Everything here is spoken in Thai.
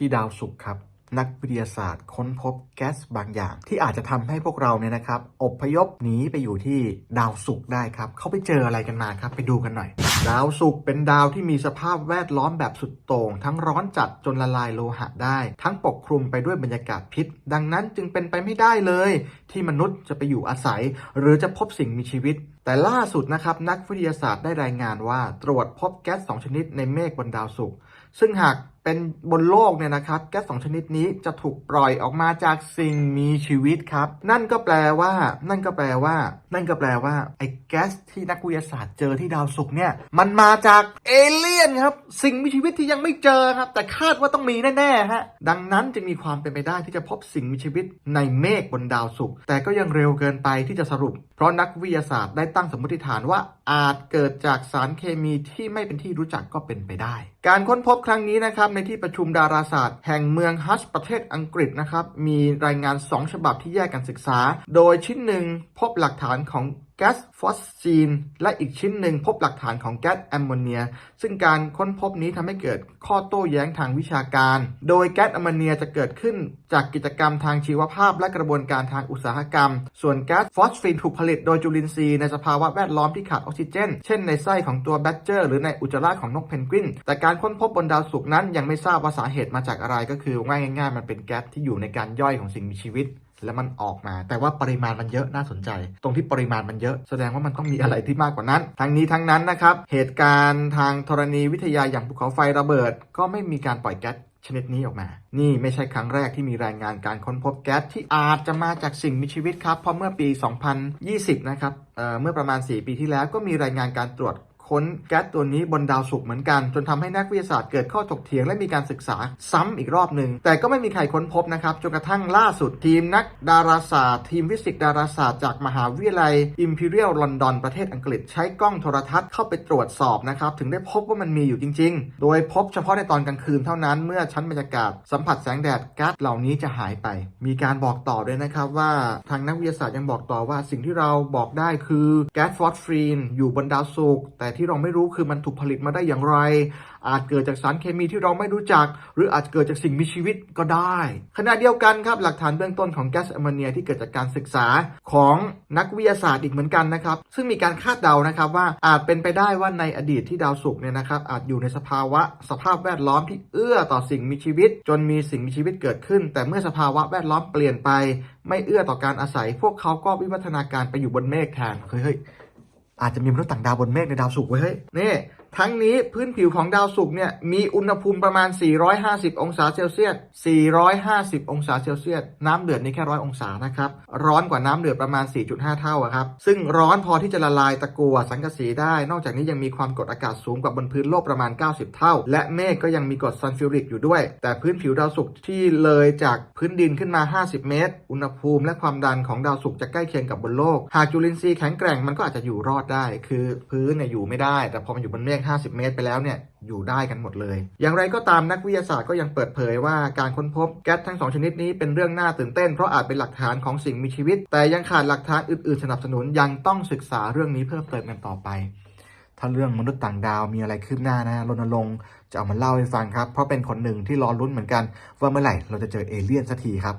ที่ดาวศุกร์ครับ นักวิทยาศาสตร์ค้นพบแก๊สบางอย่าง ที่อาจจะทำให้พวกเราเนี่ยนะครับอบพยพหนีไปอยู่ที่ดาวศุกร์ได้ครับเขาไปเจออะไรกันมาครับไปดูกันหน่อย ดาวศุกร์เป็นดาวที่มีสภาพแวดล้อมแบบสุดโต่งทั้งร้อนจัดจนละลายโลหะได้ ทั้งปกคลุมไปด้วยบรรยากาศพิษ ดังนั้นจึงเป็นไปไม่ได้เลย ที่มนุษย์จะไปอยู่อาศัย หรือจะพบสิ่งมีชีวิตแต่ล่าสุดนะครับนักวิทยาศาสตร์ได้รายงานว่าตรวจพบแก๊สสองชนิดในเมฆบนดาวศุกร์ซึ่งหากเป็นบนโลกเนี่ยนะครับแก๊สสองชนิดนี้จะถูกปล่อยออกมาจากสิ่งมีชีวิตครับ นั่นก็แปลว่า นั่นก็แปลว่า นั่นก็แปลว่าไอ้แก๊สที่นักวิทยาศาสตร์เจอที่ดาวศุกร์เนี่ยมันมาจากเอเลี่ยนครับ สิ่งมีชีวิตที่ยังไม่เจอครับ แต่คาดว่าต้องมีแน่ๆฮะดังนั้นจะมีความเป็นไปได้ที่จะพบสิ่งมีชีวิตในเมฆบนดาวศุกร์แต่ก็ยังเร็วเกินไปที่จะสรุป เพราะนักวิทยาศาสตร์ได้ตั้งสมมติฐานว่าอาจเกิดจากสารเคมีที่ไม่เป็นที่รู้จักก็เป็นไปได้ การค้นพบครั้งนี้นะครับในที่ประชุมดาราศาสตร์ แห่งเมืองฮัชประเทศอังกฤษนะครับ มีรายงาน 2 ฉบับที่แยกกันศึกษา โดยชิ้นหนึ่งพบหลักฐานของ แก๊สฟอสซีน และอีกชิ้นหนึ่งพบหลักฐานของแก๊สแอมโมเนีย ซึ่งการค้นพบนี้ทำให้เกิดข้อโต้แย้งทางวิชาการ โดยแก๊สแอมโมเนียจะเกิดขึ้นจากกิจกรรมทางชีวภาพและกระบวนการทางอุตสาหกรรม ส่วนแก๊สฟอสฟินถูกผลิตโดยจุลินทรีย์ในสภาวะแวดล้อมที่ขาดออกซิเจน เช่นในไส้ของตัวแบดเจอร์ หรือในอุจจาระของนกเพนกวิน แต่การค้นพบบนดาวศุกร์นั้นยังไม่ทราบว่าสาเหตุมาจากอะไรก็คือว่าง่ายๆมันเป็นแก๊สที่อยู่ในการย่อยของสิ่งมีชีวิต แล้วมันออกมา แต่ว่าปริมาณมันเยอะน่าสนใจ ตรงที่ปริมาณมันเยอะ แสดงว่ามันต้องมีอะไรที่มากกว่านั้น ทั้งนี้ทั้งนั้นนะครับ เหตุการณ์ทางธรณีวิทยาอย่างภูเขาไฟระเบิด ก็ไม่มีการปล่อยแก๊สชนิดนี้ออกมา นี่ไม่ใช่ครั้งแรกที่มีรายงานการค้นพบแก๊สที่อาจจะมาจากสิ่งมีชีวิตครับ เพราะเมื่อปี 2020 นะครับเเมื่อประมาณ 4 ปีที่แล้วก็มีรายงานการตรวจ ค้นแก๊สตัวนี้บนดาวศุกร์เหมือนกัน จนทำให้นักวิทยาศาสตร์เกิดข้อถกเถียงและมีการศึกษาซ้ำอีกรอบหนึ่งแต่ก็ไม่มีใครค้นพบนะครับจนกระทั่งล่าสุดทีมนักดาราศาสตร์ ทีมฟิสิกส์ดาราศาสตร์จากมหาวิทยาลัย Imperial London ประเทศอังกฤษ ใช้กล้องโทรทัศน์เข้าไปตรวจสอบนะครับถึงได้พบว่ามันมีอยู่จริง ๆ โดยพบเฉพาะในตอนกลางคืนเท่านั้นเมื่อชั้นบรรยากาศสัมผัสแสงแดดก๊าซเหล่านี้จะหายไป มีการบอกต่อด้วยนะครับว่าทางนักวิทยาศาสตร์ยังบอกต่อว่าสิ่งที่เราบอกได้คือแก๊สฟอสฟีนอยู่บนดาวศุกร์แต่ที่ที่เราไม่รู้คือมันถูกผลิตมาได้อย่างไร อาจเกิดจากสารเคมีที่เราไม่รู้จัก หรืออาจเกิดจากสิ่งมีชีวิตก็ได้ ขณะเดียวกันครับหลักฐานเบื้องต้นของแก๊สแอมโมเนียที่เกิดจากการศึกษาของนักวิทยาศาสตร์อีกเหมือนกันนะครับ ซึ่งมีการคาดเดานะครับว่าอาจเป็นไปได้ว่าในอดีตที่ดาวศุกร์เนี่ยนะครับอาจอยู่ในสภาวะสภาพแวดล้อมที่เอื้อต่อสิ่งมีชีวิต จนมีสิ่งมีชีวิตเกิดขึ้น แต่เมื่อสภาวะแวดล้อมเปลี่ยนไป ไม่เอื้อต่อการอาศัย พวกเขาก็วิวัฒนาการไปอยู่บนเมฆแทนเฮ้ย อาจจะมีมนุษย์ต่างดาวบนเมฆในดาวศุกร์ไว้เฮ้ยนี่ ทั้งนี้พื้นผิวของดาวศุกร์เนี่ยมีอุณหภูมิประมาณ 450 องศาเซลเซียส 450 องศาเซลเซียส น้ำเดือดนี่แค่ร้อยองศานะครับ ร้อนกว่าน้ำเดือดประมาณ 4.5 เท่าอะครับ ซึ่งร้อนพอที่จะละลายตะกั่วสังกะสีได้ นอกจากนี้ยังมีความกดอากาศสูงกว่าบนพื้นโลกประมาณ 90 เท่า และเมฆก็ยังมีกรดซัลฟิวริกอยู่ด้วย แต่พื้นผิวดาวศุกร์ที่เลยจากพื้นดินขึ้นมา 50 เมตร อุณหภูมิและความดันของดาวศุกร์จะใกล้เคียงกับบนโลก หากจุลินทรีย์แข็งแกร่งมันก็อาจจะอยู่รอดได้ คือพื้นเนี่ยอยู่ไม่ได้ แต่พอมันอยู่บนเมฆ50 เมตรไปแล้วเนี่ยอยู่ได้กันหมดเลย อย่างไรก็ตามนักวิทยาศาสตร์ก็ยังเปิดเผยว่าการค้นพบแก๊สทั้งสองชนิดนี้เป็นเรื่องน่าตื่นเต้นเพราะอาจเป็นหลักฐานของสิ่งมีชีวิต แต่ยังขาดหลักฐานอื่นๆ สนับสนุนยังต้องศึกษาเรื่องนี้เพิ่มเติมกันต่อไป ถ้าเรื่องมนุษย์ต่างดาวมีอะไรคืบหน้านะรณรงค์จะเอามาเล่าให้ฟังครับเพราะเป็นคนหนึ่งที่รอลุ้นเหมือนกัน ว่าเมื่อไหร่เราจะเจอเอเลี่ยนสักทีครับ